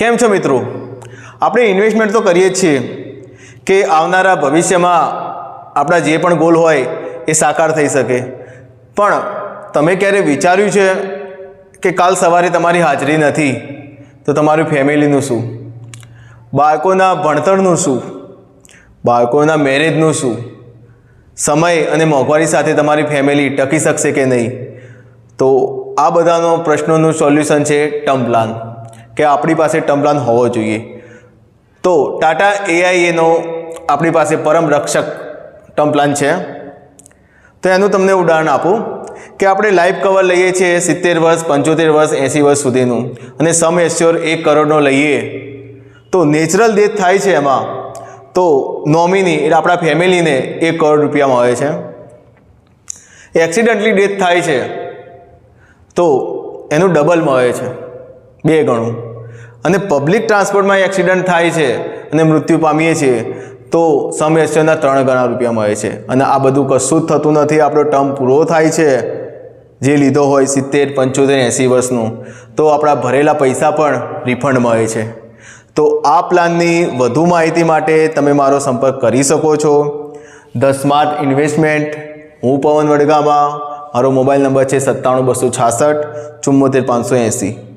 કેમ છો મિત્રો? આપણે ઇન્વેસ્ટમેન્ટ તો કરીએ જ છીએ કે આવનારા ભવિષ્યમાં આપણા જે પણ ગોલ હોય એ સાકાર થઈ શકે. પણ તમે ક્યારે વિચાર્યું છે કે કાલ સવારે તમારી હાજરી નથી, તો તમારું ફેમિલીનું શું? બાળકોના ભણતરનું શું? બાળકોના મેરેજનું શું? સમય અને મોંઘવારી સાથે તમારી ફેમિલી ટકી શકશે કે નહીં? તો આ બધાનો પ્રશ્નોનું સોલ્યુશન છે ટર્મ પ્લાન કે આપણી પાસે ટર્મ પ્લાન હોવો જોઈએ. તો ટાટા એઆઈએનો આપણી પાસે પરમ રક્ષક ટર્મ પ્લાન છે. તો એનું તમને ઉદાહરણ આપું કે આપણે લાઈફ કવર લઈએ છીએ સિત્તેર વર્ષ, પંચોતેર વર્ષ, એંસી વર્ષ સુધીનું અને સમ એસ્યોર એક કરોડનો લઈએ. તો નેચરલ ડેથ થાય છે એમાં. તો નોમિની એટલે આપણા ફેમિલીને એક કરોડ રૂપિયા મળે છે. એક્સિડન્ટલી ડેથ થાય છે. તો એનું ડબલ મળે છે. બે ગણું. અને પબ્લિક ટ્રાન્સપોર્ટમાં એક્સિડન્ટ થાય છે અને મૃત્યુ પામીએ છીએ, તો સમ એસ્યોરના ત્રણ ગણા રૂપિયા મળે છે. અને આ બધું કશું જ થતું નથી. આપણો ટર્મ પૂરો થાય છે. જે લીધો હોય સિત્તેર, પંચોતેર, એંસી વર્ષનું, તો આપણા ભરેલા પૈસા પણ રિફંડ મળે છે. તો આ પ્લાનની વધુ માહિતી માટે તમે મારો સંપર્ક કરી શકો છો. ધ સ્માર્ટ ઇન્વેસ્ટમેન્ટ, હું પવન વડગામાં, મારો મોબાઈલ નંબર છે સત્તાણું, બસો છાસઠ ચુમ્મોતેર પાંચસો એંસી.